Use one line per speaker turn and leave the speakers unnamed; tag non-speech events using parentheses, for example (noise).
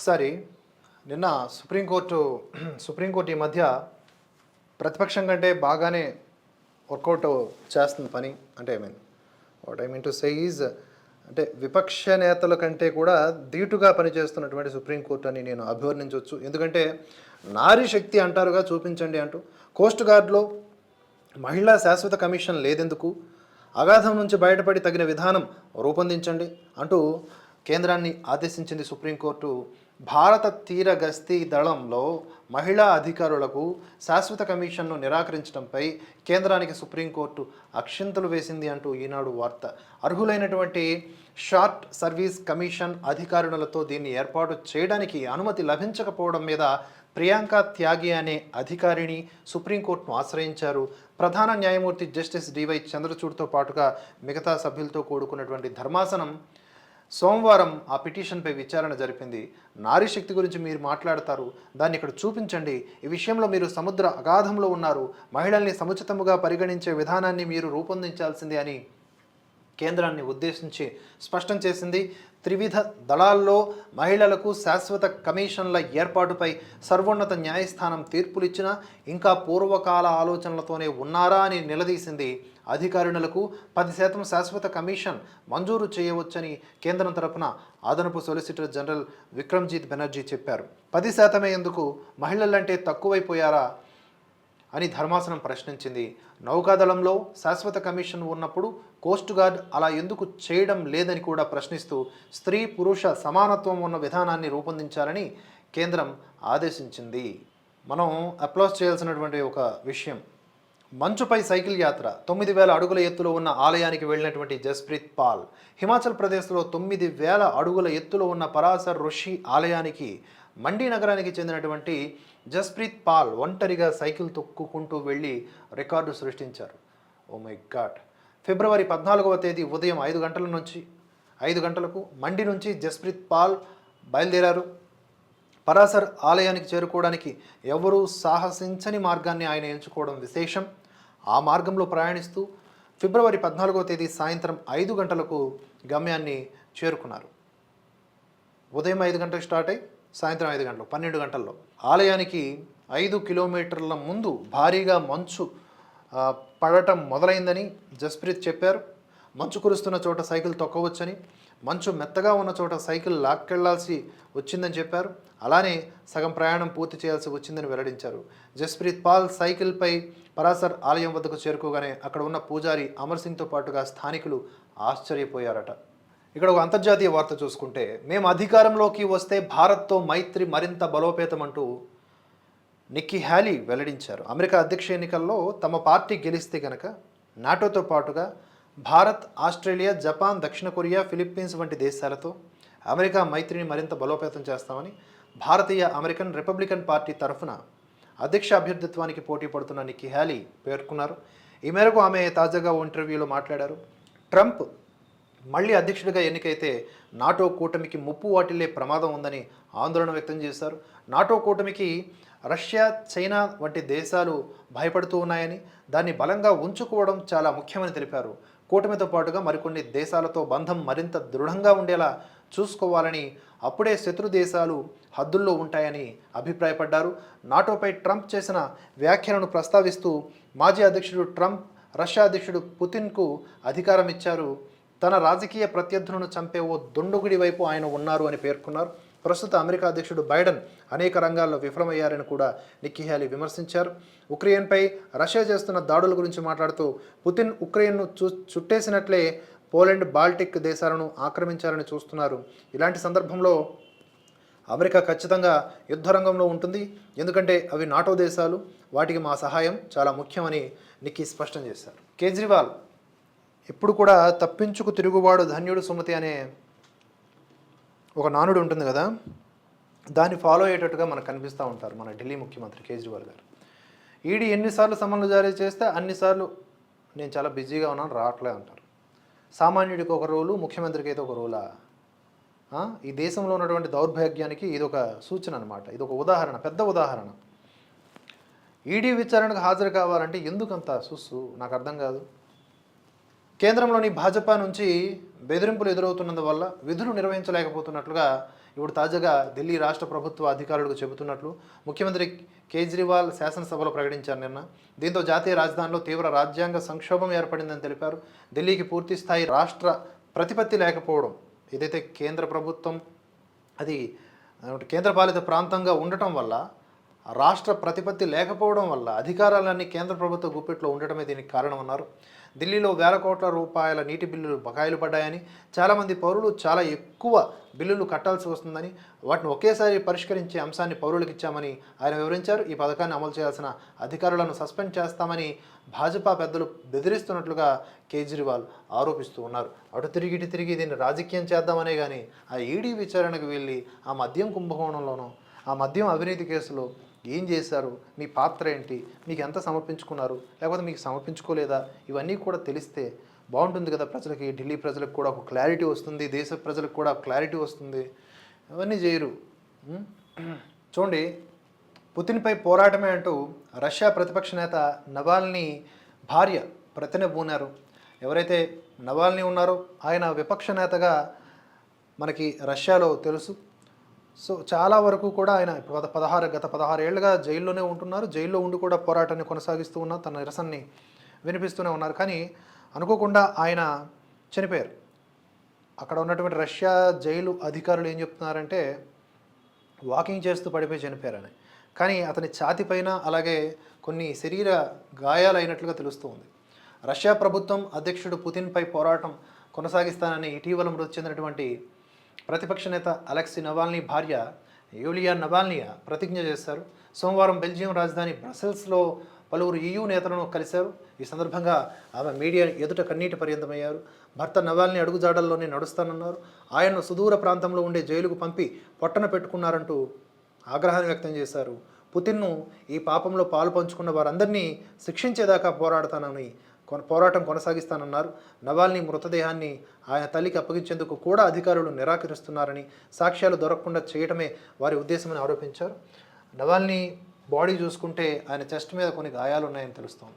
ఒకసారి నిన్న supreme court (clears throat) supreme court ఈ మధ్య ప్రతిపక్షం కంటే బాగానే వర్కౌట్ చేస్తుంది పని. అంటే I mean what I mean to say is అంటే విపక్ష నేతల కంటే కూడా ధీటుగా పనిచేస్తున్నటువంటి సుప్రీంకోర్టు అని నేను అభివర్ణించవచ్చు. ఎందుకంటే నారీ శక్తి అంటారుగా చూపించండి అంటూ కోస్ట్ గార్డ్లో మహిళా శాశ్వత కమిషన్ లేదెందుకు? అగాధం నుంచి బయటపడి తగిన విధానం రూపొందించండి అంటూ కేంద్రాన్ని ఆదేశించింది సుప్రీంకోర్టు. భారత తీర గస్తీ దళంలో మహిళా అధికారులకు శాశ్వత కమిషన్ను నిరాకరించడంపై కేంద్రానికి సుప్రీంకోర్టు అక్షింతలు వేసింది అంటూ ఈనాడు వార్త. అర్హులైనటువంటి షార్ట్ సర్వీస్ కమిషన్ అధికారులతో దీన్ని ఏర్పాటు చేయడానికి అనుమతి లభించకపోవడం మీద ప్రియాంక త్యాగి అనే అధికారిని సుప్రీంకోర్టును ఆశ్రయించారు. ప్రధాన న్యాయమూర్తి జస్టిస్ డివై చంద్రచూడ్తో పాటుగా మిగతా సభ్యులతో కూడుకున్నటువంటి ధర్మాసనం సోమవారం ఆ పిటిషన్పై విచారణ జరిపింది. నారీ శక్తి గురించి మీరు మాట్లాడతారు. దాన్ని ఇక్కడ చూపించండి. ఈ విషయంలో మీరు సముద్ర అగాధంలో ఉన్నారు. మహిళల్ని సముచితముగా పరిగణించే విధానాన్ని మీరు రూపొందించాల్సిందే అని కేంద్రాన్ని ఉద్దేశించి స్పష్టం చేసింది. త్రివిధ దళాల్లో మహిళలకు శాశ్వత కమిషన్ల ఏర్పాటుపై సర్వోన్నత న్యాయస్థానం తీర్పులిచ్చినా ఇంకా పూర్వకాల ఆలోచనలతోనే ఉన్నారా అని నిలదీసింది. అధికారులకు పది శాతం శాశ్వత కమిషన్ మంజూరు చేయవచ్చని కేంద్రం తరపున అదనపు సొలిసిటర్ జనరల్ విక్రమ్జీత్ బెనర్జీ చెప్పారు. పది శాతమే ఎందుకు? మహిళలంటే తక్కువైపోయారా? అని ధర్మాసనం ప్రశ్నించింది. నౌకాదళంలో శాశ్వత కమిషన్ ఉన్నప్పుడు కోస్ట్ గార్డ్ అలా ఎందుకు చేయడం లేదని కూడా ప్రశ్నిస్తూ స్త్రీ పురుష సమానత్వం ఉన్న విధానాన్ని రూపొందించాలని కేంద్రం ఆదేశించింది. మనం అప్లాస్ చేయాల్సినటువంటి ఒక విషయం. మంచుపై సైకిల్ యాత్ర తొమ్మిది వేల అడుగుల ఎత్తులో ఉన్న ఆలయానికి వెళ్ళినటువంటి జస్ప్రీత్ పాల్ హిమాచల్ ప్రదేశ్లో తొమ్మిది వేల అడుగుల ఎత్తులో ఉన్న పరాసర్ ఋషి ఆలయానికి మండి నగరానికి చెందినటువంటి జస్ప్రీత్ పాల్ ఒంటరిగా సైకిల్ తొక్కుకుంటూ వెళ్ళి రికార్డు సృష్టించారు. ఓ మై గాడ్ ఫిబ్రవరి పద్నాలుగవ తేదీ ఉదయం ఐదు గంటల నుంచి ఐదు గంటలకు మండి నుంచి జస్ప్రీత్ పాల్ బయలుదేరారు. పరాసర్ ఆలయానికి చేరుకోవడానికి ఎవరూ సాహసించని మార్గాన్ని ఆయన ఎంచుకోవడం విశేషం. ఆ మార్గంలో ప్రయాణిస్తూ ఫిబ్రవరి పద్నాలుగవ తేదీ సాయంత్రం ఐదు గంటలకు గమ్యాన్ని చేరుకున్నారు. ఉదయం ఐదు గంటలకు స్టార్ట్ అయ్యి సాయంత్రం ఐదు గంటలు పన్నెండు గంటల్లో. ఆలయానికి ఐదు కిలోమీటర్ల ముందు భారీగా మంచు పడటం మొదలైందని జస్ప్రీత్ చెప్పారు. మంచు కురుస్తున్న చోట సైకిల్ తొక్కవచ్చని మంచు మెత్తగా ఉన్న చోట సైకిల్ లాక్కెళ్ళాల్సి వచ్చిందని చెప్పారు. అలానే సగం ప్రయాణం పూర్తి చేయాల్సి వచ్చిందని వెల్లడించారు. జస్ప్రీత్ పాల్ సైకిల్పై పరాసర్ ఆలయం వద్దకు చేరుకోగానే అక్కడ ఉన్న పూజారి అమర్ సింగ్తో పాటుగా స్థానికులు ఆశ్చర్యపోయారట. ఇక్కడ ఒక అంతర్జాతీయ వార్త చూసుకుంటే మేము అధికారంలోకి వస్తే భారత్తో మైత్రి మరింత బలోపేతం అంటూ నిక్కీ హ్యాలీ వెల్లడించారు. అమెరికా అధ్యక్ష ఎన్నికల్లో తమ పార్టీ గెలిస్తే గనక నాటోతో పాటుగా భారత్ ఆస్ట్రేలియా జపాన్ దక్షిణ కొరియా ఫిలిప్పీన్స్ వంటి దేశాలతో అమెరికా మైత్రిని మరింత బలోపేతం చేస్తామని భారతీయ అమెరికన్ రిపబ్లికన్ పార్టీ తరఫున అధ్యక్ష అభ్యర్థిత్వానికి పోటీ పడుతున్న నిక్కీ హ్యాలీ పేర్కొన్నారు. ఈ మేరకు ఆమె తాజాగా ఓ ఇంటర్వ్యూలో మాట్లాడారు. ట్రంప్ మళ్ళీ అధ్యక్షుడిగా ఎన్నికైతే నాటో కూటమికి ముప్పు వాటిల్లే ప్రమాదం ఉందని ఆందోళన వ్యక్తం చేశారు. నాటో కూటమికి రష్యా చైనా వంటి దేశాలు భయపడుతూ ఉన్నాయని దాన్ని బలంగా ఉంచుకోవడం చాలా ముఖ్యమని తెలిపారు. కూటమితో పాటుగా మరికొన్ని దేశాలతో బంధం మరింత దృఢంగా ఉండేలా చూసుకోవాలని అప్పుడే శత్రు దేశాలు హద్దుల్లో ఉంటాయని అభిప్రాయపడ్డారు. నాటోపై ట్రంప్ చేసిన వ్యాఖ్యలను ప్రస్తావిస్తూ మాజీ అధ్యక్షుడు ట్రంప్ రష్యా అధ్యక్షుడు పుతిన్కు అధికారం ఇచ్చారు తన రాజకీయ ప్రత్యర్థులను చంపే ఓ దుండుగుడి వైపు ఆయన ఉన్నారు అని పేర్కొన్నారు. ప్రస్తుత అమెరికా అధ్యక్షుడు బైడెన్ అనేక రంగాల్లో విఫలమయ్యారని కూడా నిక్కీ హ్యాలీ విమర్శించారు. ఉక్రెయిన్పై రష్యా చేస్తున్న దాడుల గురించి మాట్లాడుతూ పుతిన్ ఉక్రెయిన్ను చూ చుట్టేసినట్లే పోలాండ్ బాల్టిక్ దేశాలను ఆక్రమించాలని చూస్తున్నారు. ఇలాంటి సందర్భంలో అమెరికా ఖచ్చితంగా యుద్ధరంగంలో ఉంటుంది. ఎందుకంటే అవి నాటో దేశాలు. వాటికి మా సహాయం చాలా ముఖ్యమని నిక్కీ స్పష్టం చేశారు. కేజ్రీవాల్ ఎప్పుడు కూడా తప్పించుకు తిరుగువాడు ధన్యుడు సుమతి అనే ఒక నానుడు ఉంటుంది కదా దాన్ని ఫాలో అయ్యేటట్టుగా మనకు కనిపిస్తూ ఉంటారు మన ఢిల్లీ ముఖ్యమంత్రి కేజ్రీవాల్ గారు. ఈడీ ఎన్నిసార్లు సమన్లు జారీ చేస్తే అన్నిసార్లు నేను చాలా బిజీగా ఉన్నాను రావట్లే అంటారు. సామాన్యుడికి ఒక రోలు ముఖ్యమంత్రికి అయితే ఒక రోలా? ఈ దేశంలో ఉన్నటువంటి దౌర్భాగ్యానికి ఇది ఒక సూచన అనమాట ఇది ఒక ఉదాహరణ పెద్ద ఉదాహరణ. ఈడీ విచారణకు హాజరు కావాలంటే ఎందుకంత సుస్సు? నాకు అర్థం కాదు. కేంద్రంలోని భాజపా నుంచి బెదిరింపులు ఎదురవుతున్నందువల్ల విధులు నిర్వహించలేకపోతున్నట్లుగా ఇప్పుడు తాజాగా ఢిల్లీ రాష్ట్ర ప్రభుత్వ అధికారులకు చెబుతున్నట్లు ముఖ్యమంత్రి కేజ్రీవాల్ శాసనసభలో ప్రకటించారు నిన్న. దీంతో జాతీయ రాజధానిలో తీవ్ర రాజ్యాంగ సంక్షోభం ఏర్పడిందని తెలిపారు. ఢిల్లీకి పూర్తి స్థాయి రాష్ట్ర ప్రతిపత్తి లేకపోవడం ఏదైతే కేంద్ర ప్రభుత్వం అది కేంద్రపాలిత ప్రాంతంగా ఉండటం వల్ల రాష్ట్ర ప్రతిపత్తి లేకపోవడం వల్ల అధికారాలన్నీ కేంద్ర ప్రభుత్వ గుప్పిట్లో ఉండటమే దీనికి కారణమన్నారు. ఢిల్లీలో వేల కోట్ల రూపాయల నీటి బిల్లులు బకాయిలు పడ్డాయని చాలామంది పౌరులు చాలా ఎక్కువ బిల్లులు కట్టాల్సి వస్తుందని వాటిని ఒకేసారి పరిష్కరించే అంశాన్ని పౌరులకు ఇచ్చామని ఆయన వివరించారు. ఈ పథకాన్ని అమలు చేయాల్సిన అధికారులను సస్పెండ్ చేస్తామని భాజపా పెద్దలు బెదిరిస్తున్నట్లుగా కేజ్రీవాల్ ఆరోపిస్తూ ఉన్నారు. అటు తిరిగి ఇటు తిరిగి దీన్ని రాజకీయం చేద్దామనే కానీ ఆ ఈడీ విచారణకు వెళ్ళి ఆ మద్యం కుంభకోణంలోనూ ఆ మద్యం అవినీతి కేసులో ఏం చేశారు? మీ పాత్ర ఏంటి? మీకు ఎంత సమర్పించుకున్నారు? లేకపోతే మీకు సమర్పించుకోలేదా? ఇవన్నీ కూడా తెలిస్తే బాగుంటుంది కదా ప్రజలకి. ఢిల్లీ ప్రజలకు కూడా ఒక క్లారిటీ వస్తుంది. దేశ ప్రజలకు కూడా క్లారిటీ వస్తుంది. అవన్నీ చేయరు. చూడండి పుతిన్పై పోరాటమే అంటూ రష్యా ప్రతిపక్ష నేత నవాల్ని భార్య ప్రతినబూనారు ఎవరైతే నవాల్ని ఉన్నారో ఆయన విపక్ష నేతగా మనకి రష్యాలో తెలుసు. సో చాలా వరకు కూడా ఆయన ఇప్పుడు పదహారు గత పదహారు ఏళ్ళుగా జైల్లోనే ఉంటున్నారు. జైల్లో ఉండి కూడా పోరాటాన్ని కొనసాగిస్తూ ఉన్నారు తన నిరసనని వినిపిస్తూనే ఉన్నారు. కానీ అనుకోకుండా ఆయన చనిపోయారు. అక్కడ ఉన్నటువంటి రష్యా జైలు అధికారులు ఏం చెప్తున్నారంటే వాకింగ్ చేస్తూ పడిపోయి చనిపోయారని కానీ అతని ఛాతి పైన అలాగే కొన్ని శరీర గాయాలైనట్లుగా తెలుస్తూ ఉంది. రష్యా ప్రభుత్వం అధ్యక్షుడు పుతిన్పై పోరాటం కొనసాగిస్తానని ఇటీవల మృతి చెందినటువంటి ప్రతిపక్ష నేత అలెక్సీ నవాల్నీ భార్య యూలియా నవాల్నియా ప్రతిజ్ఞ చేశారు. సోమవారం బెల్జియం రాజధాని బ్రసెల్స్లో పలువురు ఈయూ నేతలను కలిశారు. ఈ సందర్భంగా ఆమె మీడియా ఎదుట కన్నీటి పర్యంతమయ్యారు. భర్త నవాల్ని అడుగుజాడల్లోనే నడుస్తానన్నారు. ఆయన్ను సుదూర ప్రాంతంలో ఉండే జైలుకు పంపి పొట్టన పెట్టుకున్నారంటూ ఆగ్రహాన్ని వ్యక్తం చేశారు. పుతిన్ను ఈ పాపంలో పాలు పంచుకున్న వారందరినీ శిక్షించేదాకా పోరాడతానని పోరాటం కొనసాగిస్తానన్నారు. నవాల్ని మృతదేహాన్ని ఆయన తల్లికి అప్పగించేందుకు కూడా అధికారులు నిరాకరిస్తున్నారని సాక్ష్యాలు దొరకకుండా చేయటమే వారి ఉద్దేశమని ఆరోపించారు. నవాల్ని బాడీ చూసుకుంటే ఆయన చెస్ట్ మీద కొన్ని గాయాలు ఉన్నాయని తెలుస్తోంది.